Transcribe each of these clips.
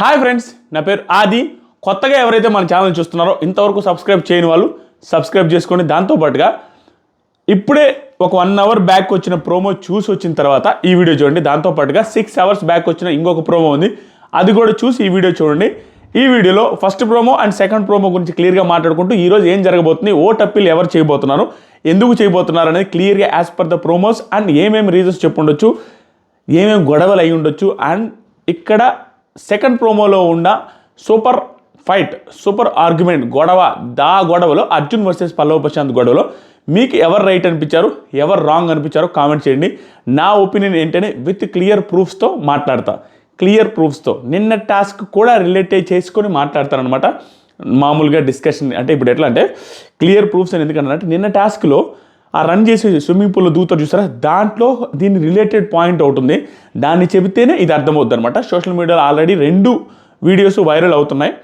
Hi friends నా పేరు ఆది. కొత్తగా ఎవరైతే మన ఛానల్ చూస్తున్నారో ఇంతవరకు సబ్స్క్రైబ్ చేయని వాళ్ళు సబ్స్క్రైబ్ చేసుకోండి. దాంతోపాటుగా ఇప్పుడే ఒక వన్ అవర్ బ్యాక్ వచ్చిన ప్రోమో చూసి వచ్చిన తర్వాత ఈ వీడియో చూడండి. దాంతోపాటుగా సిక్స్ అవర్స్ బ్యాక్ వచ్చిన ఇంకొక ప్రోమో ఉంది. అది కూడా చూసి ఈ వీడియో చూడండి. ఈ వీడియోలో first promo and second promo గురించి క్లియర్గా మాట్లాడుకుంటూ ఈరోజు ఏం జరగబోతుంది ఓ టప్పిల్ ఎవరు చేయబోతున్నారు ఎందుకు చేయబోతున్నారు అనేది క్లియర్గా as per the promos and ఏమేమి రీజన్స్ చెప్పుండొచ్చు ఏమేమి గొడవలు అయి ఉండొచ్చు అండ్ ఇక్కడ సెకండ్ ప్రోమోలో ఉన్న సూపర్ ఫైట్ సూపర్ ఆర్గ్యుమెంట్ గొడవ దా గొడవలో అర్జున్ వర్సెస్ పల్లవ ప్రశాంత్ గొడవలో మీకు ఎవరు రైట్ అనిపించారు ఎవరు రాంగ్ అనిపించారో కామెంట్ చేయండి. నా ఒపీనియన్ ఏంటంటే విత్ క్లియర్ ప్రూఫ్స్తో మాట్లాడతా. క్లియర్ ప్రూఫ్స్తో నిన్న టాస్క్ కూడా రిలేట్ చేసుకొని మాట్లాడతారనమాట మామూలుగా డిస్కషన్ అంటే ఇప్పుడు ఎట్లా అంటే క్లియర్ ప్రూఫ్స్ అని ఎందుకంటే నిన్న టాస్క్లో ఆ రన్ చేసి స్విమ్మింగ్ పూల్లో దూతారు చూసారా? దాంట్లో దీని రిలేటెడ్ పాయింట్ అవుతుంది దాన్ని చెబితేనే ఇది అర్థమవుద్ది అనమాట సోషల్ మీడియాలో ఆల్రెడీ రెండు వీడియోస్ వైరల్ అవుతున్నాయి.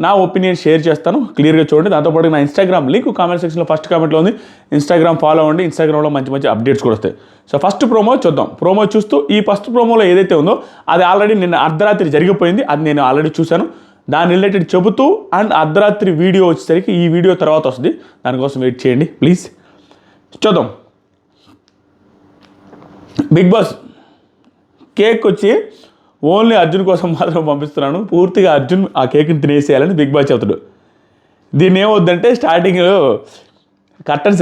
నా ఒపీనియన్ షేర్ చేస్తాను. క్లియర్గా చూడండి. దాంతోపాటు నా ఇన్స్టాగ్రామ్ లింక్ కామెంట్ సెక్షన్లో ఫస్ట్ కామెంట్లో ఉంది. ఇన్స్టాగ్రామ్ ఫాలో అవ్వండి. ఇన్స్టాగ్రామ్లో మంచి మంచి అప్డేట్స్ కూడా వస్తాయి. సో ఫస్ట్ ప్రోమో చూద్దాం. ప్రోమో చూస్తూ ఈ ఫస్ట్ ప్రోమోలో ఏదైతే ఉందో అది ఆల్రెడీ నిన్న అర్ధరాత్రి జరిగిపోయింది. అది నేను ఆల్రెడీ చూశాను. దాని రిలేటెడ్ చెబుతూ అండ్ అర్ధరాత్రి వీడియో వచ్చేసరికి ఈ వీడియో తర్వాత వస్తుంది. దానికోసం వెయిట్ చేయండి. ప్లీజ్. చూద్దాం బిగ్ బాస్ కేక్ వచ్చి ఓన్లీ అర్జున్ కోసం మాత్రం పంపిస్తున్నాను. పూర్తిగా అర్జున్ ఆ కేక్ని తినేసేయాలని బిగ్ బాస్ చెబుతాడు దీన్ని ఏమొద్దంటే స్టార్టింగ్ కర్టన్స్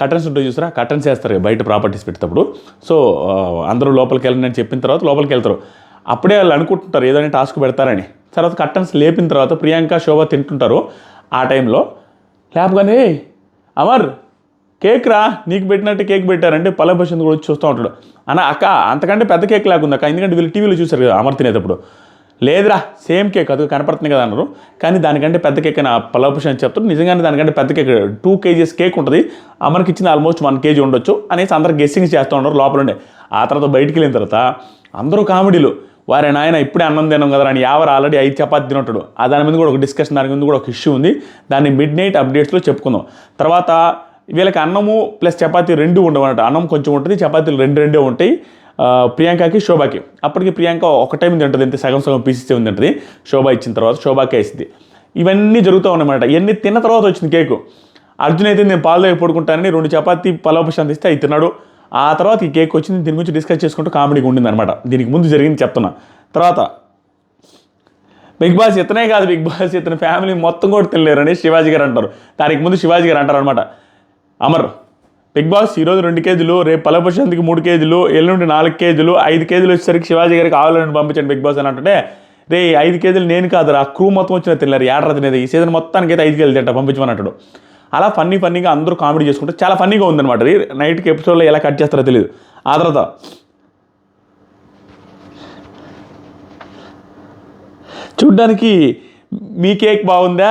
కర్టన్స్ ఉంటుంది చూసారా? కర్టన్స్ వేస్తారు బయట ప్రాపర్టీస్ పెట్టేటప్పుడు. సో అందరూ లోపలికి వెళ్ళండి అని చెప్పిన తర్వాత లోపలికి వెళ్తారు. అప్పుడే వాళ్ళు అనుకుంటుంటారు ఏదైనా టాస్క్ పెడతారని. తర్వాత కర్టన్స్ లేపిన తర్వాత ప్రియాంక శోభ తింటుంటారు ఆ టైంలో. లేపగానే అమర్ కేక్ రా నీకు పెట్టినట్టు కేక్ పెట్టారంటే పల్లభషంద్ కూడా వచ్చి చూస్తూ ఉంటాడు. అన్న అక్క అంతకంటే పెద్ద కేక్ లేకుండా అక్క ఎందుకంటే వీళ్ళు టీవీలో చూశారు కదా అమర్ తినేటప్పుడు. లేదురా సేమ్ కేక్ అది కనపడుతుంది కదా అన్నారు. కానీ దానికంటే పెద్ద కేక్ అని పల్లభషంద్ చెప్తారు. నిజంగానే దానికంటే పెద్ద కేక్ టూ కేజీస్ కేక్ ఉంటుంది. అమర్కి ఇచ్చిన ఆల్మోస్ట్ వన్ కేజీ ఉండొచ్చు. అనేసి అందరు గెస్సింగ్ చేస్తూ ఉన్నారు లోపల ఉండే. ఆ తర్వాత బయటికి వెళ్ళిన తర్వాత అందరూ కామెడీలు. వారి నాయన ఇప్పుడే అన్నం తినం కదా అని యావర్ ఆల్రెడీ ఐదు చపాతి తినట్టాడు ఆ దాని మీద కూడా ఒక డిస్కషన్ దాని మీద కూడా ఒక ఇష్యూ ఉంది. దాన్ని మిడ్ నైట్ అప్డేట్స్లో చెప్పుకుందాం. తర్వాత వీళ్ళకి అన్నము ప్లస్ చపాతీ రెండు ఉండవు అన్నం కొంచెం ఉంటుంది చపాతీలు రెండు రెండే ఉంటాయి. ప్రియాంకకి శోభాకి. అప్పటికి ప్రియాంక ఒక టైం తింటుంది ఇంత సగం సగం పీసిస్తే ఉంది తింటుంది. శోభ ఇచ్చిన తర్వాత శోభాకే వేసింది ఇవన్నీ జరుగుతూ ఉన్నాయన్నమాట ఇవన్నీ తిన్న తర్వాత వచ్చింది కేకు. అర్జున్ అయితే నేను పాలు దగ్గర పడుకుంటానని రెండు చపాతీ పలావ్ ఇస్తే అవి తిన్నాడు. ఆ తర్వాత ఈ కేక్ వచ్చింది దీని గురించి డిస్కస్ చేసుకుంటూ కామెడీగా ఉండింది అనమాట దీనికి ముందు జరిగింది చెప్తున్నా. తర్వాత బిగ్ బాస్ ఇతనే కాదు బిగ్ బాస్ ఇతని ఫ్యామిలీ మొత్తం కూడా తినలేరని శివాజీ గారు అంటారు. దానికి ముందు శివాజీ గారు అంటారు అనమాట అమర్ బిగ్ బాస్ ఈరోజు రెండు కేజీలు రేపు పలపశాంతికి మూడు కేజీలు ఎల్లుండి నాలుగు కేజీలు ఐదు కేజీలు వచ్చేసరికి శివాజీ గారికి ఆవులను పంపించండి బిగ్ బాస్ అని అంటే రే ఐదు కేజీలు నేను కాదురా క్రూ మొత్తం వచ్చిన తిన్నారు ఏడర తినేది ఈ సీజన్ మొత్తానికి అయితే ఐదు కేజీలు తింటా పంపించమన్నట్టు అలా ఫన్నీ ఫన్నీగా అందరూ కామెడీ చేసుకుంటే చాలా ఫన్నీగా ఉందన్నమాట. అది నైట్కి ఎపిసోడ్లో ఎలా కట్ చేస్తారో తెలియదు ఆ తర్వాత చూడ్డానికి మీ కేక్ బాగుందా?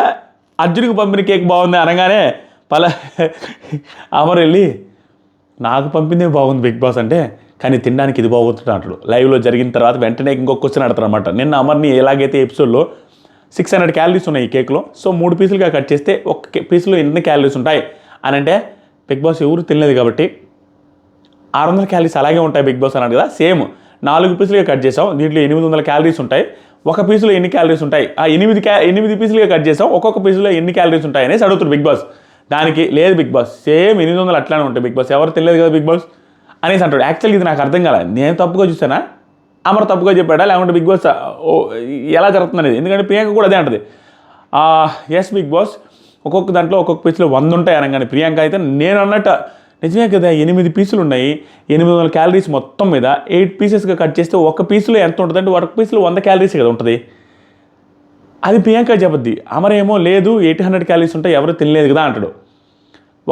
అర్జున్కి పంపిన కేక్ బాగుందా? అనగానే పలా అమర్ వెళ్ళి నాకు పంపిందే బాగుంది బిగ్ బాస్ అంటే కానీ తినడానికి ఇది బాగుంటుంది అంటాడు. లైవ్లో జరిగిన తర్వాత వెంటనే ఇంకొక క్వశ్చన్ అడతారు అనమాట నిన్న అమర్ని ఎలాగైతే ఎపిసోడ్లో సిక్స్ హండ్రెడ్ క్యాలరీస్ ఉన్నాయి ఈ కేక్లో సో మూడు పీసులుగా కట్ చేస్తే ఒక పీసులో ఎన్ని క్యాలరీస్ ఉంటాయి? అని అంటే బిగ్ బాస్ ఎవరు తినలేదు కాబట్టి ఆరు వందల క్యాలరీస్ అలాగే ఉంటాయి బిగ్ బాస్ అన్నాడు కదా సేమ్. నాలుగు పీసులుగా కట్ చేసాం దీంట్లో ఎనిమిది వందల క్యాలరీస్ ఉంటాయి. ఒక పీసులో ఎన్ని క్యాలరీస్ ఉంటాయి? ఆ ఎనిమిది క్యా ఎనిమిది పీసులుగా కట్ చేసాం ఒక్కొక్క పీసులో ఎన్ని క్యాలరీస్ ఉంటాయి అనేసి అడుగుతారు బిగ్ బాస్. దానికి లేదు బిగ్ బాస్. సేమ్ ఎనిమిది వందలు అట్లానే ఉంటాయి. బిగ్ బాస్ ఎవరు తెలియదు కదా బిగ్ బాస్? అనేసి అంటాడు. యాక్చువల్గా ఇది నాకు అర్థం కాలేదు. నేను తప్పుగా చూసానా అమర్ తప్పుగా చెప్పాడా? లేకుంటే బిగ్ బాస్ ఓ, ఎలా జరుగుతుంది అనేది? ఎందుకంటే ప్రియాంక కూడా అదే అంటది. ఎస్ బిగ్ బాస్ ఒక్కొక్క దాంట్లో ఒక్కొక్క పీసులు వంద ఉంటాయి అనగానే. ప్రియాంక అయితే నేను అన్నట్టు నిజమే కదా ఎనిమిది పీసులు ఉన్నాయి. ఎనిమిది వందల క్యాలరీస్ మొత్తం మీద. ఎయిట్ పీసెస్గా కట్ చేస్తే ఒక పీసులో ఎంత ఉంటుందంటే ఒక పీసులో వంద క్యాలరీస్ కదా ఉంటుంది. అది ప్రియాంక చెప్పద్ది అమరేమో లేదు ఎయిట్ హండ్రెడ్ క్యాలరీస్ ఉంటాయి ఎవరు తినలేదు కదా అంటాడు.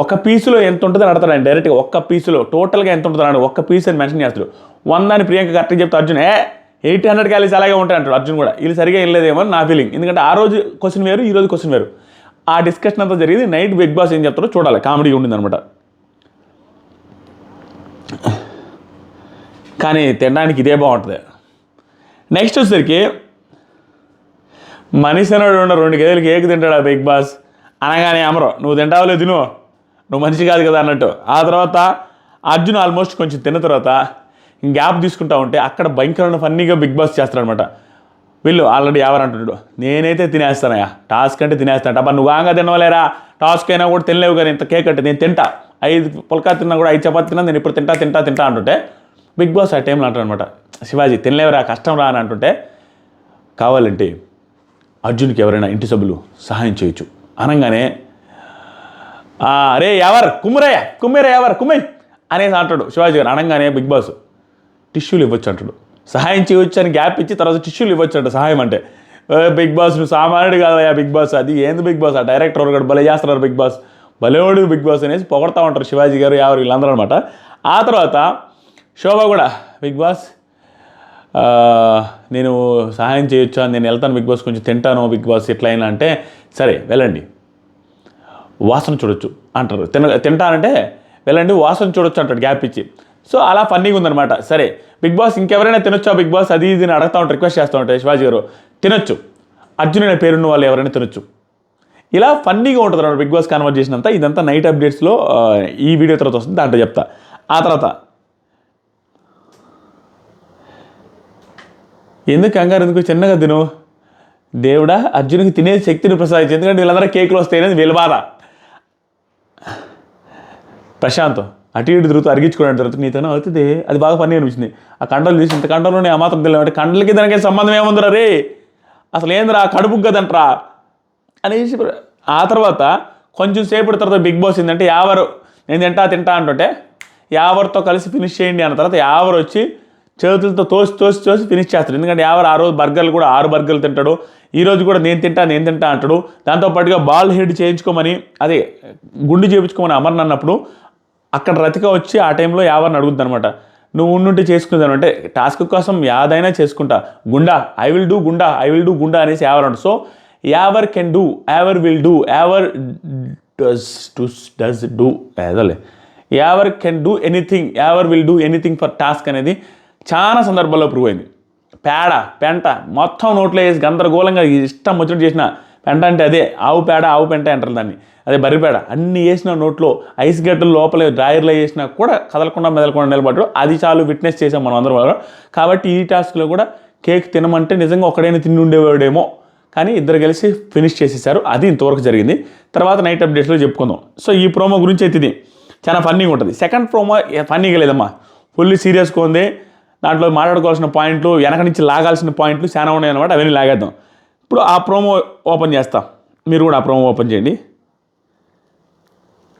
ఒక పీసులో ఎంత ఉంటుందని అడతాడు ఆయన డైరెక్ట్గా ఒక్క పీసులో టోటల్గా ఎంత ఉంటుందని అన్నాడు ఒక్క పీస్ అని మెన్షన్ చేస్తాడు. వంద అని ప్రియాంక కరెక్ట్గా చెప్తే అర్జున్ ఏ ఎయిట్ హండ్రెడ్ క్యాలీస్ అలాగే ఉంటాయి అంటాడు అర్జున్ కూడా. వీళ్ళు సరిగా వెళ్ళలేదేమో నా ఫీలింగ్ ఎందుకంటే ఆ రోజు క్వశ్చన్ వేరు ఈ రోజు క్వశ్చన్ వేరు. ఆ డిస్కషన్ అంతా జరిగింది నైట్ బిగ్ బాస్ ఏం చెప్తారో చూడాలి. కామెడీ ఉండింది అనమాట కానీ తినడానికి ఇదే బాగుంటుంది. నెక్స్ట్ వచ్చేసరికి మనిషి అనేవాడు ఉన్న రెండు కేజీలకి ఏకి తింటాడు ఆ బిగ్ బాస్? అనగానే అమరు నువ్వు తింటావులే తిను. నువ్వు మనిషి కాదు కదా అన్నట్టు. ఆ తర్వాత అర్జున్ ఆల్మోస్ట్ కొంచెం తిన్న తర్వాత గ్యాప్ తీసుకుంటా ఉంటే అక్కడ భయంకరమైన ఫన్నీగా బిగ్ బాస్ చేస్తారనమాట వీళ్ళు ఆల్రెడీ ఎవరు అంటున్నాడు నేనైతే తినేస్తానయ్యా. టాస్క్ అంటే తినేస్తాను అబ్బా నువ్వు ఆగా తినవలేరా? టాస్క్ అయినా కూడా తినలేవు కానీ ఇంత కేక్ అంటే నేను తింటా. ఐదు పుల్కా తిన్నా కూడా ఐదు చపాతి తిన్నా నేను ఇప్పుడు తింటా తింటా తింటా అంటుంటే బిగ్ బాస్ ఆ టైంలో అంటాడు అనమాట శివాజీ తినలేవురా కష్టం రా అని అంటుంటే కావాలంటే అర్జున్కి ఎవరైనా ఇంటి సభ్యులు సహాయం చేయొచ్చు. అనగానే అరే ఎవరు కుమ్మరయ్య కుమ్మేరా ఎవరు కుమ్మై అనేసి అంటాడు శివాజీ గారు. అనగానే బిగ్ బాస్ టిష్యూలు ఇవ్వచ్చు అంటాడు. సహాయం చేయొచ్చు అని గ్యాప్ ఇచ్చి తర్వాత టిష్యూలు ఇవ్వచ్చు అంట సహాయం అంటే. బిగ్ బాస్ నువ్వు సామాన్యుడు కాదయా బిగ్ బాస్ అది ఏంది బిగ్ బాస్? ఆ డైరెక్టర్ కూడా భలే చేస్తున్నారు బిగ్ బాస్. భలేవాడు బిగ్ బాస్ అనేసి పొగడతా ఉంటారు శివాజీ గారు ఎవరు వీళ్ళందరూ అనమాట ఆ తర్వాత శోభ కూడా బిగ్ బాస్ నేను సహాయం చేయొచ్చా? నేను వెళ్తాను బిగ్ బాస్ కొంచెం తింటాను బిగ్ బాస్ ఎట్లయినా అంటే సరే వెళ్ళండి. వాసన చూడొచ్చు అంటారు. తిన తింటానంటే వెళ్ళండి వాసన చూడొచ్చు అంటాడు గ్యాప్ ఇచ్చి. సో అలా ఫన్నీగా ఉందన్నమాట. సరే బిగ్ బాస్ ఇంకెవరైనా తినొచ్చా బిగ్ బాస్? అది ఇది అడుగుతా ఉంటారు రిక్వెస్ట్ చేస్తూ ఉంటారు శివాజీ గారు తినొచ్చు. అర్జున్ అనే పేరున్న వాళ్ళు ఎవరైనా తినొచ్చు. ఇలా ఫన్నీగా ఉంటుంది అన్నమాట బిగ్ బాస్ కన్వర్ట్ చేసినంత ఇదంతా నైట్ అప్డేట్స్లో ఈ వీడియో తర్వాత వస్తుంది దాంట్లో చెప్తా. ఆ తర్వాత ఎందుకు కంగారు ఎందుకు? చిన్నగా తిను. దేవుడా అర్జునుకి తినే శక్తిని ప్రసాదించి. ఎందుకంటే వీళ్ళందరూ కేకులు వస్తాయనేది వీళ్ళ బాధ. ప్రశాంతం అటు ఇటు తిరుగుతూ అరిగించుకోవడానికి జరుగుతుంది నీతోనే అవుతుంది. అది బాగా పని అనిపించింది. ఆ కండలు చూసి ఇంత కండలోనే ఆ మాత్రం తెలియదు. కండలకి దానికి సంబంధం ఏముందిరా రే? అసలు ఏందిరా కడుపు కదంట్రా అనేసి ఆ తర్వాత కొంచెం సేపటి తర్వాత బిగ్ బాస్ ఏంటంటే యావరు నేను తింటా తింటా అంటుంటే యావర్తో కలిసి ఫినిష్ చేయండి అన్న తర్వాత యావరు వచ్చి చేతులతో తోసి తోసి తోసి ఫినిష్ చేస్తాడు. ఎందుకంటే ఎవరు ఆ రోజు బర్గర్లు కూడా ఆరు బర్గర్లు తింటాడు. ఈ రోజు కూడా నేను తింటా నేను తింటా అంటాడు. దాంతోపాటుగా బాల్ హెడ్ చేయించుకోమని అదే గుండు చేయించుకోమని అమర్ని అన్నప్పుడు అక్కడ రతిక వచ్చి ఆ టైంలో ఎవరిని అడుగుద్ది అనమాట నువ్వు ఉండుంటే చేసుకుందాను అంటే టాస్క్ కోసం యాదైనా చేసుకుంటా. గుండా ఐ విల్ డూ గుండా ఐ విల్ డూ గుండా అనేసి యావర్ అంట so Yawar can do Yawar will do Yawar does to does do ఏదోలే Yawar can do anything Yawar will do anything for task అనేది చాలా సందర్భాల్లో ప్రూవ్ అయింది. పేడ పెంట మొత్తం నోట్లో వేసి గందరగోళంగా ఇష్టం వచ్చినట్టు చేసిన పెంట అంటే అదే ఆవు పేడ ఆవు పెంట అంటారు దాన్ని. అదే బర్రి పేడ. అన్ని వేసిన నోట్లో ఐస్ గడ్డలు లోపల డ్రాయర్లో వేసినా కూడా కదలకుండా మెదలకుండా నిలబడ్డాడు. అది చాలు విట్నెస్ చేసాం మనం అందరం కాబట్టి ఈ టాస్క్లో కూడా కేక్ తినమంటే నిజంగా ఒకడైనా తిండి ఉండేవాడేమో. కానీ ఇద్దరు కలిసి ఫినిష్ చేసేసారు. అది ఇంతవరకు జరిగింది. తర్వాత నైట్ అప్డేట్స్లో చెప్పుకుందాం. సో ఈ ప్రోమో గురించి అయితే ఇది. చాలా ఫన్నీగా ఉంటుంది. సెకండ్ ప్రోమో ఫన్నీగా లేదమ్మా. ఫుల్లీ సీరియస్గా ఉంది. దాంట్లో మాట్లాడుకోవాల్సిన పాయింట్లు వెనక నుంచి లాగాల్సిన పాయింట్లు చాలా ఉన్నాయి అనమాట అవన్నీ లాగేద్దాం. ఇప్పుడు ఆ ప్రోమో ఓపెన్ చేస్తాం. మీరు కూడా ఆ ప్రోమో ఓపెన్ చేయండి.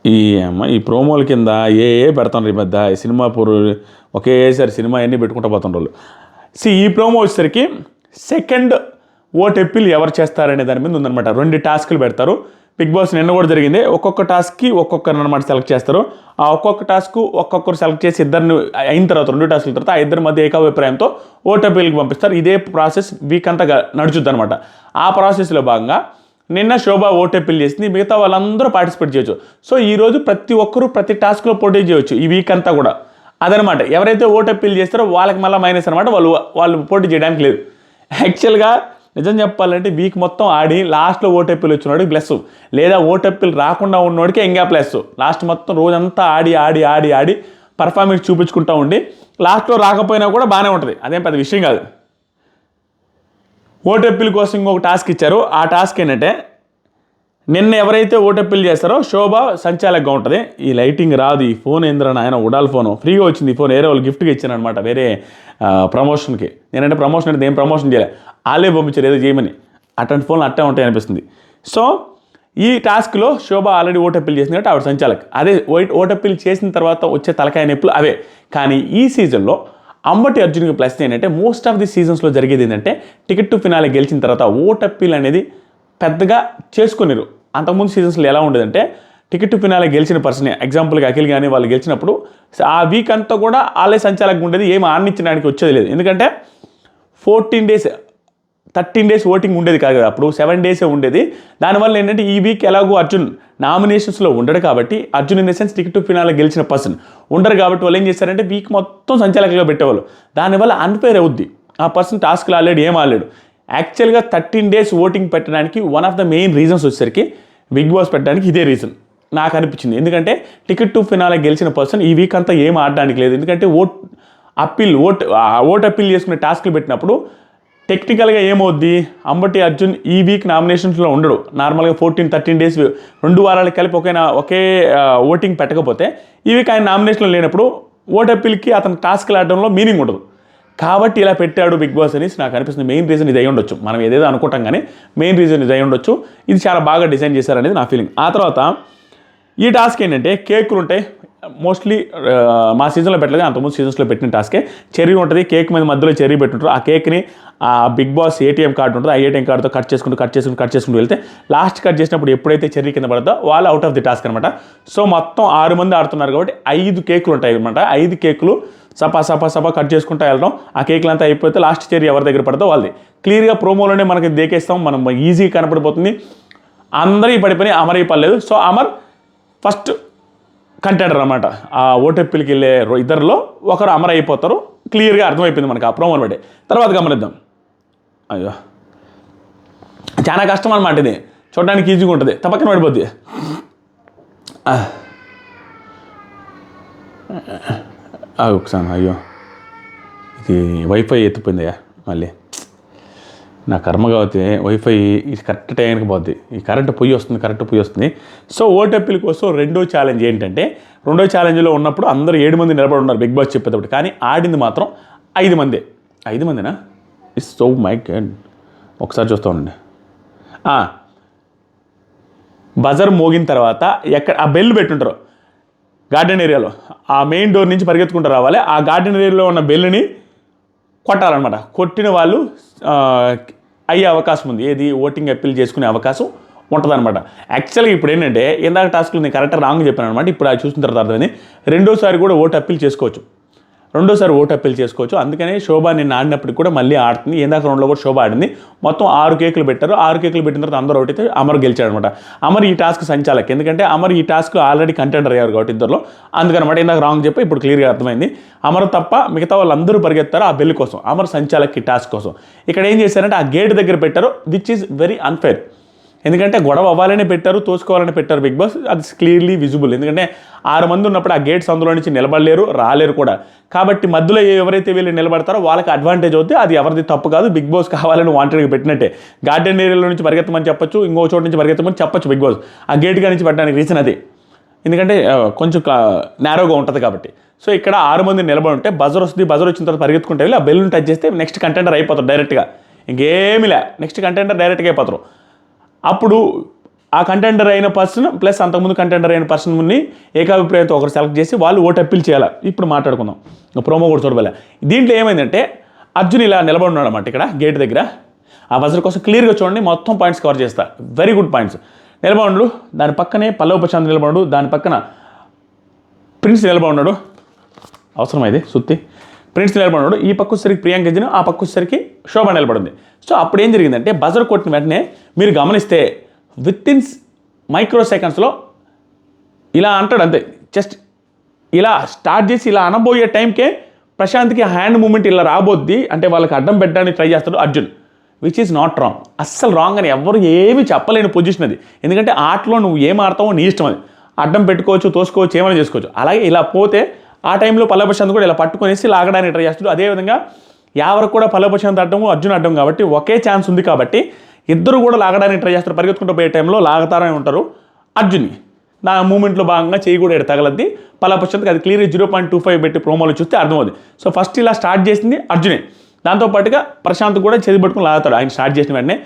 ఈ అమ్మ ఈ ప్రోమోల కింద ఏ ఏ పెడతాను ఈ మధ్య సినిమా పూర్వ ఒకేసారి సినిమా అన్నీ పెట్టుకుంటూ పోతుండ్రు సి ఈ ప్రోమో వచ్చేసరికి సెకండ్ ఓట్ ఎప్పిల్ ఎవరు చేస్తారనే దాని మీద ఉందన్నమాట. రెండు టాస్క్లు పెడతారు. బిగ్ బాస్ నిన్న కూడా జరిగింది. ఒక్కొక్క టాస్క్కి ఒక్కొక్కరు అనమాట సెలెక్ట్ చేస్తారు. ఆ ఒక్కొక్క టాస్క్ ఒక్కొక్కరు సెలెక్ట్ చేసి ఇద్దరిని అయిన తర్వాత రెండు టాస్కుల తర్వాత ఆ ఇద్దరి మధ్య ఏకాభిప్రాయంతో ఓట్ ఎప్పిల్కి పంపిస్తారు. ఇదే ప్రాసెస్ వీక్ అంతా నడుచుద్ది అనమాట ఆ ప్రాసెస్లో భాగంగా నిన్న శోభ ఓటెప్పిల్ చేసింది. మిగతా వాళ్ళందరూ పార్టిసిపేట్ చేయొచ్చు. సో ఈ రోజు ప్రతి ఒక్కరూ ప్రతి టాస్క్లో పోటీ చేయొచ్చు ఈ వీక్ అంతా కూడా. అదనమాట ఎవరైతే ఓటెప్పిల్ చేస్తారో వాళ్ళకి మళ్ళీ మైనస్ అనమాట వాళ్ళు వాళ్ళు పోటీ చేయడానికి లేదు. యాక్చువల్గా నిజం చెప్పాలంటే వీక్ మొత్తం ఆడి లాస్ట్లో ఓటెప్పిల్ వచ్చినోడికి ప్లస్ లేదా ఓటెప్పిల్ రాకుండా ఉన్నోడికి ఇంకా ప్లస్ లాస్ట్ మొత్తం రోజంతా ఆడి ఆడి ఆడి ఆడి పర్ఫార్మెన్స్ చూపించుకుంటూ ఉండి లాస్ట్లో రాకపోయినా కూడా బాగానే ఉంటుంది. అదేం పెద్ద విషయం కాదు. ఓటెప్పిల్ కోసం ఇంకొక టాస్క్ ఇచ్చారు. ఆ టాస్క్ ఏంటంటే నిన్న ఎవరైతే ఓటెప్పిల్ చేస్తారో శోభ సంచాలకంగా ఉంటుంది. ఈ లైటింగ్ రాదు. ఈ ఫోన్ ఏంద్రా ఆయన ఉడాల్ ఫోన్ ఫ్రీగా వచ్చింది ఈ ఫోన్ వేరే వాళ్ళు గిఫ్ట్గా ఇచ్చాను అనమాట వేరే ప్రమోషన్కి నేనంటే ప్రమోషన్ అంటే ఏం ప్రమోషన్ చేయలే. వాళ్ళే పంపించారు ఏదో చేయమని. అటువంటి ఫోన్లు అట్టే ఉంటాయి అనిపిస్తుంది. సో ఈ టాస్క్లో శోభ ఆల్రెడీ ఓటప్పిల్ చేసింది కాబట్టి ఆవిడ సంచాలక్. అదే ఓట్ ఓటప్పిల్ చేసిన తర్వాత వచ్చే తలకాయ నొప్పులు అవే. కానీ ఈ సీజన్లో అంబటి అర్జున్కి ప్లస్ ఏంటంటే మోస్ట్ ఆఫ్ ది సీజన్స్లో జరిగేది ఏంటంటే టికెట్ టు ఫినాలే గెలిచిన తర్వాత ఓటప్పిల్ అనేది పెద్దగా చేసుకునేరు. అంతకుముందు సీజన్స్లో ఎలా ఉండేదంటే టికెట్ టు ఫినాలే గెలిచిన పర్సనే ఎగ్జాంపుల్గా అఖిల్ కానీ వాళ్ళు గెలిచినప్పుడు ఆ వీక్ అంతా కూడా వాళ్ళే సంచాలకంగా ఉండేది ఏం ఆడించడానికి వచ్చేది లేదు. ఎందుకంటే fourteen days thirteen days voting ఉండేది కాదు కదా అప్పుడు సెవెన్ డేసే ఉండేది. దానివల్ల ఏంటంటే ఈ వీక్ ఎలాగో అర్జున్ నామినేషన్స్లో ఉండడు కాబట్టి Arjun in the sense ticket to ఫినాల్లో గెలిచిన పర్సన్. ఉండరు కాబట్టి వాళ్ళు ఏం చేస్తారంటే వీక్ మొత్తం సంచాలకులుగా పెట్టేవాళ్ళు. దానివల్ల అన్ఫేర్ అవుద్ది. ఆ పర్సన్ టాస్క్లు ఆలేడు ఏం ఆలేడు యాక్చువల్గా థర్టీన్ డేస్ ఓటింగ్ పెట్టడానికి one of the main reasons వచ్చేసరికి బిగ్ బాస్ పెట్టడానికి ఇదే రీజన్. నాకు అనిపించింది. ఎందుకంటే టికెట్ టు ఫినాలే గెలిచిన పర్సన్ ఈ వీక్ అంతా ఏం ఆడడానికి లేదు. ఎందుకంటే vote appeal vote vote appeal చేసుకునే టాస్క్లు పెట్టినప్పుడు టెక్నికల్గా ఏమవుద్ది? అంబటి అర్జున్ ఈ వీక్ నామినేషన్స్లో ఉండడు. నార్మల్గా ఫోర్టీన్ థర్టీన్ డేస్ రెండు వారాలకు కలిపి ఒకే నా- ఒకే ఓటింగ్ పెట్టకపోతే ఈ వీక్ ఆయన నామినేషన్లో లేనప్పుడు ఓట్ అప్పీల్కి అతను టాస్క్లు ఆడడంలో మీనింగ్ ఉండదు. కాబట్టి ఇలా పెట్టాడు బిగ్ బాస్ అనేసి నాకు అనిపిస్తుంది. మెయిన్ రీజన్ ఇది అయి ఉండొచ్చు. మనం ఏదేదో అనుకుంటాం కానీ మెయిన్ రీజన్ ఇది అయి ఉండొచ్చు. ఇది చాలా బాగా డిజైన్ చేశారనేది నా ఫీలింగ్ ఆ తర్వాత ఈ టాస్క్ ఏంటంటే కేకులు ఉంటాయి మోస్ట్లీ uh, మా సీజన్లో పెట్టలేదు. అంతకుముందు సీజన్స్లో పెట్టిన టాస్కే చెర్రీ ఉంటుంది. కేక్ మీద మధ్యలో చెర్రీ పెట్టుంటారు. ఆ కేక్ని ఆ బిగ్ బాస్ ఏటీఎం కార్డు ఉంటుంది. ఆ ఏటీఎం కార్డుతో కట్ చేసుకుంటూ కట్ చేసుకుంటూ కట్ చేసుకుంటూ వెళ్తే లాస్ట్ కట్ చేసినప్పుడు ఎప్పుడైతే చెర్రీ కింద పడదో వాళ్ళు అవుట్ ఆఫ్ ది టాస్క్ అనమాట సో మొత్తం ఆరు మంది ఆడుతున్నారు కాబట్టి ఐదు కేకులు ఉంటాయి అనమాట ఐదు కేకులు సపా సపా సపా కట్ చేసుకుంటూ వెళ్ళడం ఆ కేకులు అంతా అయిపోతే లాస్ట్ చెర్రీ ఎవరి దగ్గర పడదో వాళ్ళది. క్లియర్గా ప్రోమోలోనే మనకి దేకేస్తాం. మనం ఈజీగా కనపడిపోతుంది. అందరికీ పడిపోయి అమర్ అయిపోలేదు సో అమర్ ఫస్ట్ కంటెండర్ అనమాట ఆ ఓటెప్పిల్కి వెళ్ళే రో- ఇద్దరిలో ఒకరు అమర్ అయిపోతారు క్లియర్గా అర్థమైపోయింది మనకు ఆ ప్రోమోని బట్టి తర్వాత గమనిద్దాం అయ్యో చాలా కష్టం అనమాట ఇది చూడడానికి ఈజీగా ఉంటుంది తప్పకన పడిపోద్ది ఒకసారి అయ్యో ఇది వైఫై ఎత్తిపోయిందయ్యా మళ్ళీ నా కర్మ కాబట్టి వైఫై ఇది కరెక్ట్ టైంకి పోద్ది. ఈ కరెంట్ పొయ్యి వస్తుంది కరెక్ట్ పొయ్యి వస్తుంది. సో ఓటెప్పిల కోసం రెండో ఛాలెంజ్ ఏంటంటే రెండో ఛాలెంజ్లో ఉన్నప్పుడు అందరూ ఏడు మంది నిలబడి ఉన్నారు బిగ్ బాస్ చెప్పేటప్పుడు. కానీ ఆడింది మాత్రం ఐదు మందే. ఐదు మందినా? ఇస్ సో మై గడ్ ఒకసారి చూస్తూ ఉండండి. బజర్ మోగిన తర్వాత ఎక్కడ ఆ బెల్ పెట్టుంటారు. గార్డెన్ ఏరియాలో ఆ మెయిన్ డోర్ నుంచి పరిగెత్తుకుంటూ రావాలి. ఆ గార్డెన్ ఏరియాలో ఉన్న బెల్లుని కొట్టాలన్నమాట. కొట్టిన వాళ్ళు అయ్యే అవకాశం ఉంది. ఏది? ఓటింగ్ అప్పీల్ చేసుకునే అవకాశం ఉంటుందన్నమాట. యాక్చువల్గా ఇప్పుడు ఏంటంటే ఇందాక టాస్క్లు నేను కరెక్ట్ రాంగ్ చెప్పాను అనమాట ఇప్పుడు అది చూసిన తర్వాత అర్థమైంది. రెండోసారి కూడా ఓటు అప్పీల్ చేసుకోవచ్చు. రెండోసారి ఓటు అప్పీల్ చేసుకోవచ్చు. అందుకనే శోభ నిన్న ఆడినప్పటికి కూడా మళ్ళీ ఆడుతుంది. ఇందాక రౌండ్లో కూడా శోభ ఆడింది. మొత్తం ఆరు కేకులు పెట్టారు. ఆరు కేకులు పెట్టిన తర్వాత అందరూ ఒకటి అమర్ గెలిచాడు అనమాట అమర్ ఈ టాస్క్ సంచాలక్. ఎందుకంటే అమర్ ఈ టాస్క్ ఆల్రెడీ కంటెండర్ అయ్యారు కాబట్టి ఇద్దరులో. అందుకనమాట ఇందాక రాంగ్ చెప్పి ఇప్పుడు క్లియర్గా అర్థమైంది. అమర్ తప్ప మిగతా వాళ్ళందరూ పరిగెత్తారు ఆ బెల్ కోసం. అమర్ సంచాలక్ ఈ టాస్క్ కోసం. ఇక్కడ ఏం చేశారంటే ఆ గేట్ దగ్గర పెట్టారు దిచ్ ఈజ్ వెరీ అన్ఫేర్ ఎందుకంటే గొడవ అవ్వాలని పెట్టారు తోసుకోవాలని పెట్టారు బిగ్ బాస్. అది క్లియర్లీ విజిబుల్. ఎందుకంటే ఆరు మంది ఉన్నప్పుడు ఆ గేట్స్ అందులో నుంచి నిలబడలేరు రాలేరు కూడా. కాబట్టి మధ్యలో ఎవరైతే వీళ్ళు నిలబడతారో వాళ్ళకి అడ్వాంటేజ్ అవుతే అది ఎవరిది తప్పు కాదు. బిగ్ బాస్ కావాలని వాంటెడ్గా పెట్టినట్టే. గార్డెన్ ఏరియాలో నుంచి పరిగెత్తమని చెప్పొచ్చు ఇంకో చోటు నుంచి పరిగెత్తమని చెప్పొచ్చు బిగ్ బాస్. ఆ గేట్ నుంచి పెట్టడానికి రీజన్ అది. ఎందుకంటే కొంచెం నేరోగా ఉంటుంది కాబట్టి. సో ఇక్కడ ఆరు మంది నిలబడి ఉంటే బజర్ వస్తుంది బజర్ వచ్చిన తర్వాత పరిగెత్తుకుంటే వెళ్ళి ఆ బెల్లుని టచ్ చేస్తే నెక్స్ట్ కంటెండర్ అయిపోతారు డైరెక్ట్గా ఇంకేమీ లే. నెక్స్ట్ కంటెండర్ డైరెక్ట్గా అయిపోతారు. అప్పుడు ఆ కంటెండర్ అయిన పర్సన్ ప్లస్ అంతకుముందు కంటెండర్ అయిన పర్సన్ని ఏకాభిప్రాయంతో ఒకరు సెలెక్ట్ చేసి వాళ్ళు ఓటు అప్పీల్ చేయాలి? ఇప్పుడు మాట్లాడుకుందాం. ప్రోమో కూడా చూడబోలే. దీంట్లో ఏమైందంటే అర్జున్ ఇలా నిలబడి ఉన్నాడు అనమాట ఇక్కడ గేట్ దగ్గర. ఆ వజ్ర కోసం క్లియర్గా చూడండి మొత్తం పాయింట్స్ కవర్ చేస్తా. వెరీ గుడ్ పాయింట్స్ నిలబడు దాని పక్కనే పల్లవ ప్రశాంత్ నిలబడు దాని పక్కన ప్రిన్స్ నిలబడి ఉన్నాడు అవసరం ఇది? సుత్తి? ప్రిన్స్ నిలబడినాడు ఈ పక్క వచ్చేసరికి ప్రియాంక జన్ ఆ పక్క వచ్చేసరికి శోభ నిలబడింది. సో అప్పుడు ఏం జరిగిందంటే బజర్ కొట్టిన వెంటనే మీరు గమనిస్తే విత్ ఇన్ మైక్రో సెకండ్స్లో ఇలా అంటాడు అంతే. జస్ట్ ఇలా స్టార్ట్ చేసి ఇలా అనబోయే టైంకే ప్రశాంత్కి హ్యాండ్ మూమెంట్ ఇలా రాబోద్ది అంటే వాళ్ళకి అడ్డం పెట్టడానికి ట్రై చేస్తాడు Arjun which is not wrong అస్సలు రాంగ్ అని ఎవరు ఏమీ చెప్పలేని పొజిషన్ అది. ఎందుకంటే ఆటలో నువ్వు ఏం ఆడతావో నీ ఇష్టం అది. అడ్డం పెట్టుకోవచ్చు తోసుకోవచ్చు ఏమైనా చేసుకోవచ్చు. అలాగే ఇలా పోతే ఆ టైంలో పల్లవ కూడా ఇలా పట్టుకొనేసి లాగడానికి ట్రై చేస్తాడు అదేవిధంగా యావరకు కూడా పల్లవ అడ్డము అర్జున్ అడ్డం కాబట్టి ఒకే ఛాన్స్ ఉంది కాబట్టి ఇద్దరు కూడా లాగడానికి ట్రై చేస్తారు పరిగెత్తుకుంటూ పోయే టైంలో లాగతారని ఉంటారు అర్జున్ని నా మూమెంట్లో భాగంగా చేయి కూడా ఇక్కడ తగలద్ది. పలాపశ్చంత్కి అది clear zero point two five పెట్టి ప్రోమోలో చూస్తే అర్థమవుతుంది సో ఫస్ట్ ఇలా స్టార్ట్ చేసింది అర్జునే. దాంతోపాటుగా ప్రశాంత్ కూడా చేతి పట్టుకుని లాగుతాడు. ఆయన స్టార్ట్ చేసిన వెంటనే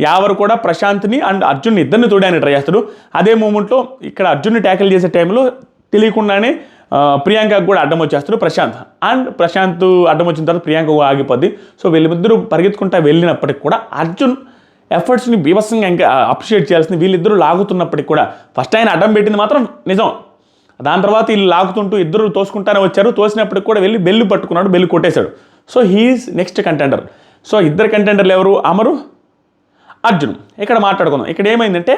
యావరు కూడా ప్రశాంత్ని అండ్ అర్జున్ ఇద్దరిని తోడని ట్రై చేస్తాడు. అదే మూమెంట్లో ఇక్కడ అర్జున్ని ట్యాకిల్ చేసే టైంలో తెలియకుండానే ప్రియాంకకు కూడా అడ్డం వచ్చేస్తాడు ప్రశాంత్. అండ్ ప్రశాంత్ అడ్డం వచ్చిన తర్వాత ప్రియాంక కూడా ఆగిపోద్ది. సో వీళ్ళిద్దరూ పరిగెత్తుకుంటా వెళ్ళినప్పటికి కూడా అర్జున్ ఎఫర్ట్స్ని బీభత్సంగా ఇంకా అప్రిషియేట్ చేయాల్సింది. వీళ్ళిద్దరూ లాగుతున్నప్పటికి కూడా ఫస్ట్ ఆయన అడ్డం పెట్టింది మాత్రం నిజం. దాని తర్వాత వీళ్ళు లాగుతుంటూ ఇద్దరు తోసుకుంటానే వచ్చారు. తోసినప్పటికి కూడా వెళ్ళి బెల్లు పట్టుకున్నాడు బెల్లు కొట్టేశాడు. So he is next contender so ఇద్దరు కంటెండర్లు ఎవరు? అమరు అర్జున్. ఇక్కడ మాట్లాడుకుందాం. ఇక్కడ ఏమైందంటే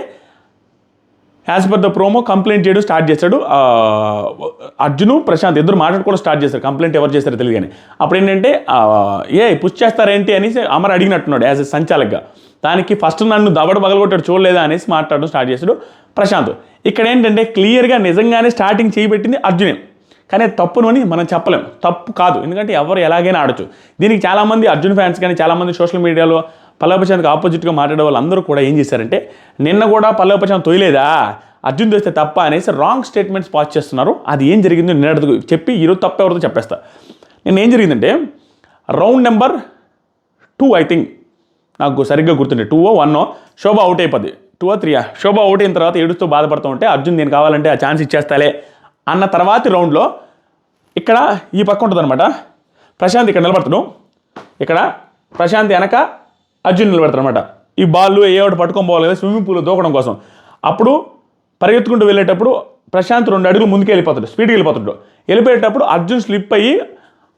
as per the promo complaint చేయడం స్టార్ట్ చేశాడు. అర్జును ప్రశాంత్ ఇద్దరు మాట్లాడుకోవడం స్టార్ట్ చేశారు. కంప్లైంట్ ఎవరు చేశారు తెలియగానే అప్పుడు ఏంటంటే ఏ పుష్ చేస్తారేంటి అనేసి అమర్ అడిగినట్టున్నాడు యాజ్ ఎ సంచాలక్గా. దానికి ఫస్ట్ నన్ను దవడ పగలగొట్టాడు చూడలేదా అనేసి మాట్లాడడం స్టార్ట్ చేశాడు ప్రశాంత్. ఇక్కడ ఏంటంటే క్లియర్గా నిజంగానే స్టార్టింగ్ చేయబెట్టింది అర్జునే. కానీ తప్పును అని మనం చెప్పలేం. తప్పు కాదు. ఎందుకంటే ఎవరు ఎలాగైనా ఆడొచ్చు. దీనికి చాలామంది అర్జున్ ఫ్యాన్స్ కానీ చాలామంది సోషల్ మీడియాలో పల్లవ ఆపోజిట్గా మాట్లాడే వాళ్ళందరూ కూడా ఏం చేశారంటే నిన్న కూడా పల్లవ తొయలేదా అర్జున్ చేస్తే తప్ప అనేసి రాంగ్ స్టేట్మెంట్స్ పాస్ చేస్తున్నారు. అది ఏం జరిగిందో నిన్నటికి చెప్పి ఈరోజు తప్ప ఎవరితో చెప్పేస్తా. నిన్న ఏం జరిగిందంటే round number two I think నాకు సరిగ్గా గుర్తుండే. Two O one Shobha out అయిపోద్ది. Two O three Shobha out అయిన తర్వాత ఏడుస్తూ బాధపడుతూ ఉంటే అర్జున్ నేను కావాలంటే ఆ ఛాన్స్ ఇచ్చేస్తాలే అన్న తర్వాతి రౌండ్లో ఇక్కడ ఈ పక్క ఉంటుందనమాట ప్రశాంత్ ఇక్కడ నిలబడతాడు. ఇక్కడ ప్రశాంత్ వెనక అర్జున్ నిలబడతాడు అనమాట ఈ బాల్ ఏ ఒకటి పట్టుకొని పోవాలి కదా స్విమ్మింగ్ పూల్ దూకడం కోసం. అప్పుడు పరిగెత్తుకుంటూ వెళ్ళేటప్పుడు ప్రశాంత్ రెండు అడుగులు ముందుకు వెళ్ళిపోతాడు స్పీడ్కి వెళ్ళిపోతాడు. వెళ్ళిపోయేటప్పుడు అర్జున్ స్లిప్ అయ్యి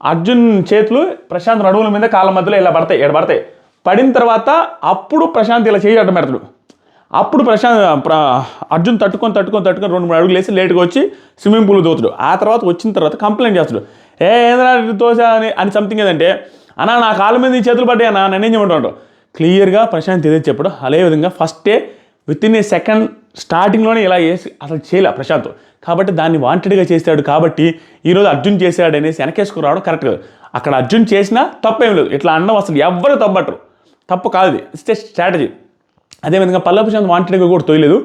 అర్జున్ చేతులు ప్రశాంత్ అడుగుల మీద కాళ్ళ మధ్యలో ఇలా పడతాయి ఇక్కడ పడతాయి. పడిన తర్వాత అప్పుడు ప్రశాంత్ ఇలా చేయి అడ్డం పెడతాడు. అప్పుడు ప్రశాంత్ ప్ర- అర్జున్ తట్టుకొని తట్టుకొని తట్టుకొని రెండు మూడు అడుగులు వేసి లేట్గా వచ్చి స్విమ్మింగ్ పూల్ దోతుడు ఆ తర్వాత వచ్చిన తర్వాత కంప్లైంట్ చేస్తాడు. ఏ ఏంద్రా ఇటు తోసా అని అని సంథింగ్ ఏదంటే అన్నా నా కాళ్ళ మీద ఈ చేతులు పడ్డాయి అన్న నన్నేం చేయమంటాడు క్లియర్గా ప్రశాంత్ ఏదైతే చెప్పాడు అదే విధంగా ఫస్టే విత్ ఇన్ ఏ సెకండ్ స్టార్టింగ్లోనే ఇలా చేసి అసలు చేయలే ప్రశాంత్. కాబట్టి దాన్ని వాంటెడ్గా చేశాడు కాబట్టి ఈరోజు అర్జున్ చేశాడు అనేసి వెనకేసుకురావడం కరెక్ట్ కాదు. అక్కడ అర్జున్ చేసినా తప్పేం లేదు. ఇట్లా అన్నం అసలు ఎవ్వరు తప్పట్టరు తప్పు కాదు ఇది. ఇట్స్ స్ట్రాటజీ అదేవిధంగా పల్లవ ప్రశాంత్ వాంటెడ్గా కూడా తోయలేదు.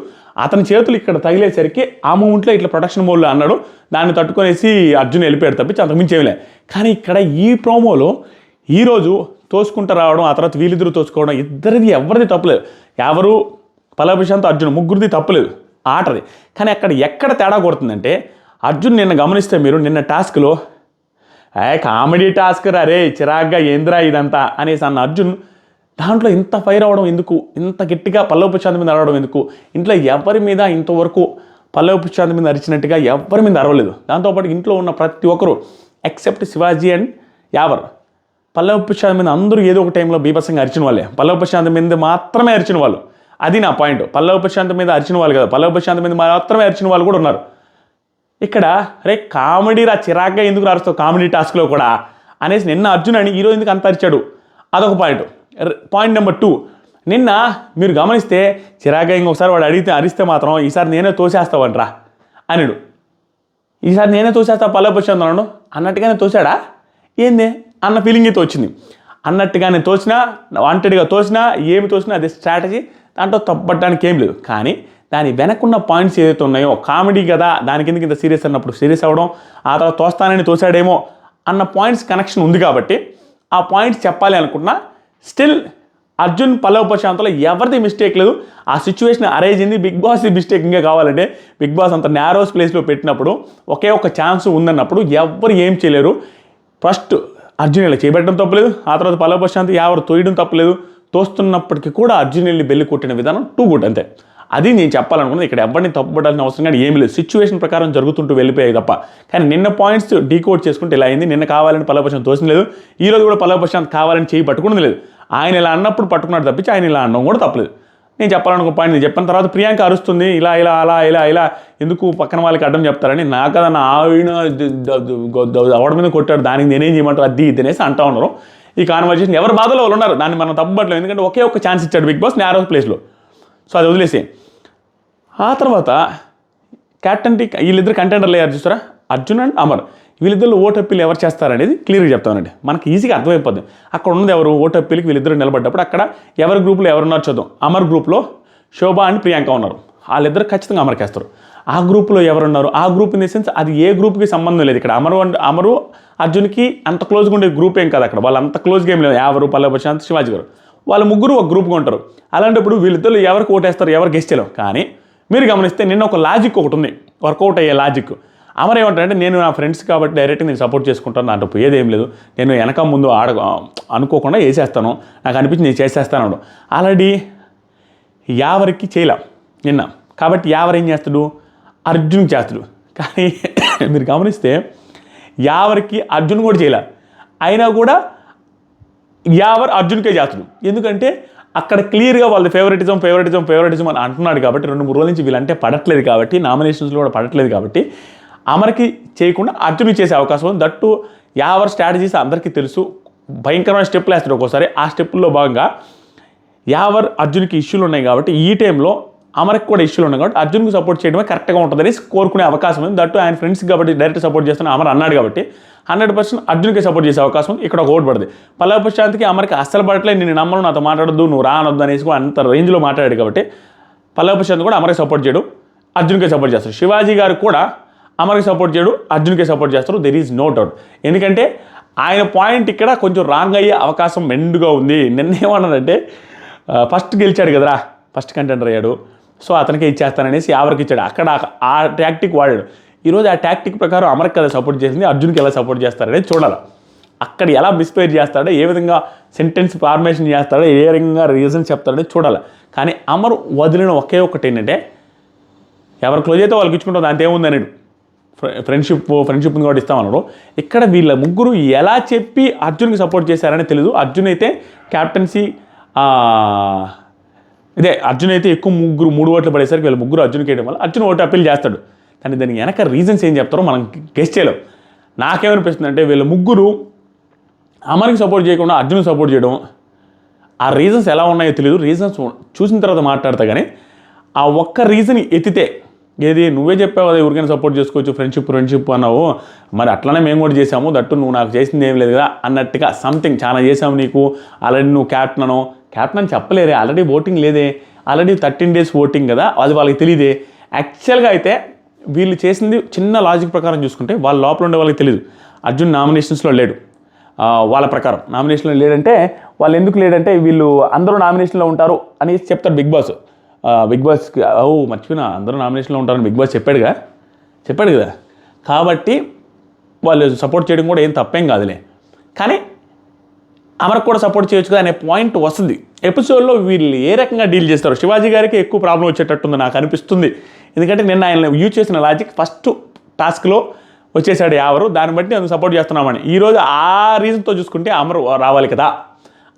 అతని చేతులు ఇక్కడ తగిలేసరికి ఆ మూమెంట్లో ఇట్లా ప్రొటెక్షన్ మోడ్లో అన్నాడు. దాన్ని తట్టుకొనేసి అర్జున్ వెళ్ళిపోయాడు తప్పించి అంతకుమించి ఏమిలే కానీ ఇక్కడ ఈ ప్రోమోలో ఈరోజు తోసుకుంటూ రావడం ఆ తర్వాత వీళ్ళిద్దరు తోసుకోవడం ఇద్దరిది ఎవరిది తప్పులేదు ఎవరు? పల్లవ అర్జున్ ముగ్గురిది తప్పలేదు ఆటది. కానీ అక్కడ ఎక్కడ తేడా కొడుతుందంటే అర్జున్ నిన్న గమనిస్తే మీరు నిన్న టాస్క్లో ఏ కామెడీ టాస్క్ రా రే చిరాగ్గా ఏంద్రా ఇదంతా? అనేసి అన్న అర్జున్ దాంట్లో ఇంత ఫైర్ అవ్వడం ఎందుకు? ఇంత గట్టిగా పల్లవ ప్రశాంత్ మీద అరవడం ఎందుకు? ఇంట్లో ఎవరి మీద ఇంతవరకు పల్లవ ప్రశాంత్ మీద అరిచినట్టుగా ఎవరి మీద అరవలేదు? దాంతోపాటు ఇంట్లో ఉన్న ప్రతి ఒక్కరు ఎక్సెప్ట్ శివాజీ అండ్ యావర్ పల్లవ ప్రశాంత్ మీద అందరూ ఏదో ఒక టైంలో బీభత్సంగా అరిచిన వాళ్ళే. పల్లవ ప్రశాంత్ మీద మాత్రమే అరిచిన వాళ్ళు. అది నా పాయింట్ పల్లవ ప్రశాంత్ మీద అరిచిన వాళ్ళు కదా. పల్లవ ప్రశాంత్ మీద మాత్రమే అరిచిన వాళ్ళు కూడా ఉన్నారు. ఇక్కడ రే కామెడీ రా చిరాగ్గా ఎందుకు రాస్తావు కామెడీ టాస్క్లో కూడా. అనేసి నిన్న అర్జున్ అని ఈరోజు ఎందుకు అంత అరిచాడు? అదొక పాయింట్ పాయింట్ నెంబర్ టూ నిన్న మీరు గమనిస్తే చిరాగ్గా ఇంకొకసారి వాడు అడిగితే అరిస్తే మాత్రం ఈసారి నేనే తోసేస్తావంట్రా అనిడు. ఈసారి నేనే తోసేస్తా పల్లవ ప్రశాంత్ అన్నాడు. అన్నట్టుగానే తోశాడా ఏంది? అన్న ఫీలింగ్ అయితే వచ్చింది అన్నట్టుగానే తోచినా వాంటెడ్గా తోచినా ఏమి తోచినా అదే స్ట్రాటజీ దాంట్లో తప్పడానికి ఏం లేదు. కానీ దాని వెనకున్న పాయింట్స్ ఏదైతే ఉన్నాయో కామెడీ కదా దాని కిందకి ఇంత సీరియస్ అన్నప్పుడు సీరియస్ అవ్వడం ఆ తర్వాత తోస్తానని తోచాడేమో అన్న పాయింట్స్ కనెక్షన్ ఉంది కాబట్టి ఆ పాయింట్స్ చెప్పాలి అనుకున్నా స్టిల్ అర్జున్ పల్లవ ప్రశాంత్లో ఎవరిది మిస్టేక్ లేదు. ఆ సిచ్యువేషన్ అరేంజ్ అయింది. బిగ్ బాస్ మిస్టేక్ ఇంకా కావాలంటే బిగ్ బాస్ అంత నేరోస్ ప్లేస్లో పెట్టినప్పుడు ఒకే ఒక ఛాన్స్ ఉందన్నప్పుడు ఎవరు ఏం చేయలేరు. ఫస్ట్ అర్జున్ ఇలా చేయబెట్టడం తప్పలేదు. ఆ తర్వాత పల్లవ ప్రశాంత్ ఎవరు తోయడం తప్పలేదు. తోస్తున్నప్పటికీ కూడా అర్జునుల్ని వెళ్ళి బెల్లి కొట్టిన విధానం టూ గుడ్ అంతే. అది నేను చెప్పాలనుకున్నది ఇక్కడ ఎవరిని తప్పుపడాల్సిన అవసరం కానీ ఏమీ లేదు. సిచ్యువేషన్ ప్రకారం జరుగుతుంటూ వెళ్ళిపోయాయి తప్ప. కానీ నిన్న పాయింట్స్ డీకోడ్ చేసుకుంటే ఇలా అయింది. నిన్న కావాలని పల్లవ ప్రశాంత్ తోసిన లేదు. ఈ రోజు కూడా పల్లవ ప్రశాంత్ కావాలని చేయి పట్టుకున్నది లేదు. ఆయన ఇలా అన్నప్పుడు పట్టుకున్నాడు తప్పించి ఆయన ఇలా అనడం కూడా తప్పలేదు. నేను చెప్పాలనుకో పాయింట్ నేను చెప్పిన తర్వాత ప్రియాంక అరుస్తుంది ఇలా ఇలా అలా ఇలా ఇలా. ఎందుకు పక్కన వాళ్ళకి అడ్డం చెప్తారని నాకదన్న ఆవిడ అవడ మీద కొట్టాడు. దానికి నేనేం చేయమంటారు? అది ఇది అనేసి అంటా ఉన్నారు. ఈ కాన్వర్జేషన్ ఎవరు బాధలో వాళ్ళు ఉన్నారు? దాన్ని మనం తప్పట్లేదు. ఎందుకంటే ఒకే ఒక్క ఛాన్స్ ఇచ్చాడు బిగ్ బాస్ నేరో ప్లేస్లో సో అది వదిలేసి ఆ తర్వాత క్యాప్టెన్ టీ వీళ్ళిద్దరు కంటెండర్లు అయ్యారు చూస్తారా? అర్జున్ అండ్ అమర్. వీళ్ళిద్దరు ఓటప్పిలు ఎవరు చేస్తారనేది క్లియర్గా చెప్తానండి. మనకి ఈజీగా అర్థమైపోద్ది. అక్కడ ఉన్నది ఎవరు? ఓటప్పిలకి వీళ్ళిద్దరు నిలబడ్డప్పుడు అక్కడ ఎవరి గ్రూప్లో ఎవరున్నారు చూద్దాం. అమర్ గ్రూప్లో శోభ అండ్ ప్రియాంక ఉన్నారు. వాళ్ళిద్దరు ఖచ్చితంగా అమరకేస్తారు ఆ గ్రూప్లో ఎవరున్నారు? ఆ గ్రూప్ ఇన్ ది సెన్స్ అది ఏ గ్రూప్కి సంబంధం లేదు. ఇక్కడ అమరు అండ్ అమరు అర్జున్కి అంత క్లోజ్గా ఉండే గ్రూప్ ఏం కాదు అక్కడ. వాళ్ళు అంత క్లోజ్ గేమ్ లేదు. ఎవరు పల్లె ప్రశాంత్ శివాజీ గారు. వాళ్ళ ముగ్గురు ఒక గ్రూప్గా ఉంటారు. అలాంటప్పుడు వీళ్ళిద్దరు ఎవరికి ఓటేస్తారు? ఎవరు గెస్ట్ చేయలేం కానీ మీరు గమనిస్తే నిన్న ఒక లాజిక్ ఒకటి ఉంది. వర్కౌట్ అయ్యే లాజిక్ అమర్ ఏమంటారంటే నేను నా ఫ్రెండ్స్ కాబట్టి డైరెక్ట్గా నేను సపోర్ట్ చేసుకుంటాను దాంట్లో పోయేది ఏం లేదు. నేను వెనక ముందు ఆడ అనుకోకుండా వేసేస్తాను నాకు అనిపించి నేను చేసేస్తాను ఆల్రెడీ యావరికి చేయలేం నిన్న. కాబట్టి యావర్ ఏం చేస్తాడు? అర్జున్ చేస్తాడు. కానీ మీరు గమనిస్తే యావరికి అర్జున్ కూడా చేయలే. అయినా కూడా యావర్ అర్జున్కే చేస్తాడు. ఎందుకంటే అక్కడ క్లియర్గా వాళ్ళ ఫేవరెటిజం ఫేవరెటిజం ఫేవరెటిజం అని అంటున్నాడు కాబట్టి రెండు మూడు రోజుల నుంచి వీళ్ళంటే పడట్లేదు కాబట్టి నామినేషన్స్లో కూడా పడట్లేదు కాబట్టి అమరికి చేయకుండా అర్జున్కి చేసే అవకాశం ఉంది. దట్టు యావర్ స్ట్రాటజీస్ అందరికీ తెలుసు. భయంకరమైన స్టెప్లు వేస్తాడు ఒక్కోసారి. ఆ స్టెప్పుల్లో భాగంగా యావర్ అర్జున్కి ఇష్యూలు ఉన్నాయి కాబట్టి ఈ టైంలో అమర్కి కూడా ఇష్యూలు ఉన్నాయి కాబట్టి అర్జున్కి సపోర్ట్ చేయడమే కరెక్ట్గా ఉంటుందని కోరుకునే అవకాశం ఉంది. దట్టు ఆయన ఫ్రెండ్స్ కాబట్టి డైరెక్ట్ సపోర్ట్ చేస్తాను అమర్ అన్నాడు కాబట్టి హండ్రెడ్ పర్సెంట్ అర్జున్కి సపోర్ట్ చేసే అవకాశం ఉంది. ఇక్కడ ఒక ఓటు పడుతుంది పల్లవి ప్రశాంత్కి అమర్కి అస్సలు పడట్లేదు. నేను నమ్మను నాతో మాట్లాడద్దు నువ్వు రానొద్దు అనేసి అంత రేంజ్లో మాట్లాడాడు కాబట్టి పల్లవి ప్రశాంత్ కూడా అమర్కి సపోర్ట్ చేయడు. అర్జున్కే సపోర్ట్ చేస్తారు శివాజీ గారు కూడా అమర్కి సపోర్ట్ చేయడు అర్జున్కే సపోర్ట్ చేస్తారు దెర్ ఈజ్ నో డౌట్ ఎందుకంటే ఆయన పాయింట్ ఇక్కడ కొంచెం రాంగ్ అయ్యే అవకాశం మెండుగా ఉంది. నిన్నేమన్నాడంటే ఫస్ట్ గెలిచాడు కదరా ఫస్ట్ కంటెండర్ అయ్యాడు. సో అతనికే ఇచ్చేస్తాననేసి ఎవరికి ఇచ్చాడు. అక్కడ ఆ టాక్టిక్ వాడాడు. ఈరోజు ఆ టాక్టిక్ ప్రకారం అమర్కి ఎలా సపోర్ట్ చేసింది అర్జున్కి ఎలా సపోర్ట్ చేస్తారనేది చూడాలి. అక్కడ ఎలా మిస్పేర్ చేస్తాడో ఏ విధంగా సెంటెన్స్ ఫార్మేషన్ చేస్తాడో ఏ విధంగా రీజన్ చెప్తాడో చూడాలి. కానీ అమర్ వదిలిన ఒకే ఒకటి ఏంటంటే ఎవరు క్లోజ్ అయితే వాళ్ళకి ఇచ్చుకుంటుంది అంతేముంది అన్నాడు. ఫ్రెండ్షిప్ ఫ్రెండ్షిప్ కూడా ఇస్తామన్నారు ఇక్కడ వీళ్ళ ముగ్గురు ఎలా చెప్పి అర్జున్కి సపోర్ట్ చేశారని తెలియదు అర్జున్ అయితే క్యాప్టెన్సీ ఇదే అర్జున్ అయితే ఎక్కువ ముగ్గురు మూడు ఓట్లు పడేసరికి వీళ్ళ ముగ్గురు అర్జున్కి వేయడం వల్ల అర్జున్ ఓటు అప్పీల్ చేస్తాడు. కానీ దానికి వెనక రీజన్స్ ఏం చెప్తారో మనం గెస్ట్ చేయలేం. నాకేమనిపిస్తుంది అంటే వీళ్ళ ముగ్గురు అమర్కి సపోర్ట్ చేయకుండా అర్జున్కి సపోర్ట్ చేయడం ఆ రీజన్స్ ఎలా ఉన్నాయో తెలియదు రీజన్స్ చూసిన తర్వాత మాట్లాడతా కానీ ఆ ఒక్క రీజన్ ఎత్తితే ఏది? నువ్వే చెప్పావు అది ఎవరికైనా సపోర్ట్ చేసుకోవచ్చు ఫ్రెండ్షిప్ ఫ్రెండ్షిప్ అన్నావు. మరి అట్లనే మేము కూడా చేసాము దట్టు నువ్వు నాకు చేసింది ఏం లేదు కదా అన్నట్టుగా సంథింగ్ చాలా చేసాము నీకు. ఆల్రెడీ నువ్వు క్యాప్టెన్ క్యాప్టెన్ అని చెప్పలేరే. ఆల్రెడీ ఓటింగ్ లేదే. ఆల్రెడీ థర్టీన్ డేస్ ఓటింగ్ కదా. అది వాళ్ళకి తెలియదే యాక్చువల్గా అయితే వీళ్ళు చేసింది చిన్న లాజిక్ ప్రకారం చూసుకుంటే వాళ్ళ లోపల ఉండే వాళ్ళకి తెలియదు అర్జున్ నామినేషన్స్లో లేడు. వాళ్ళ ప్రకారం. నామినేషన్లో లేడంటే వాళ్ళు ఎందుకు లేడంటే వీళ్ళు అందరూ నామినేషన్లో ఉంటారు అని చెప్తారు బిగ్ బాస్. బిగ్ బాస్కి ఓ మర్చిపోయినా. అందరూ నామినేషన్లో ఉంటారని బిగ్ బాస్ చెప్పాడుగా? చెప్పాడు కదా. కాబట్టి వాళ్ళు సపోర్ట్ చేయడం కూడా ఏం తప్పేం కాదులే. కానీ అమరకు కూడా సపోర్ట్ చేయొచ్చు కదా అనే పాయింట్ వస్తుంది. ఎపిసోడ్లో వీళ్ళు ఏ రకంగా డీల్ చేస్తారు శివాజీ గారికి ఎక్కువ ప్రాబ్లం వచ్చేటట్టుంది నాకు అనిపిస్తుంది. ఎందుకంటే నిన్న ఆయన యూజ్ చేసిన లాజిక్ ఫస్ట్ టాస్క్లో వచ్చేసాడు ఎవరు? దాన్ని బట్టి నేను సపోర్ట్ చేస్తున్నామని. ఈరోజు ఆ రీజన్తో చూసుకుంటే అమరు రావాలి కదా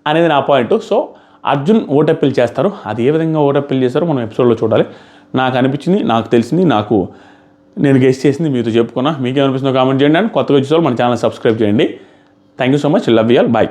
అనేది నా పాయింట్. సో అర్జున్ ఓటప్పిల్ చేస్తారు. అది ఏ విధంగా ఓటప్పిల్ చేస్తారో మనం ఎపిసోడ్లో చూడాలి. నాకు అనిపించింది నాకు తెలిసింది నాకు నేను గెస్ట్ చేసింది మీతో చెప్పుకున్నా. మీకేమనిపిస్తుందో కామెంట్ చేయండి. అండ్ కొత్తగా వచ్చేవాళ్ళు మన ఛానల్ సబ్స్క్రైబ్ చేయండి. Thank you so much love you all bye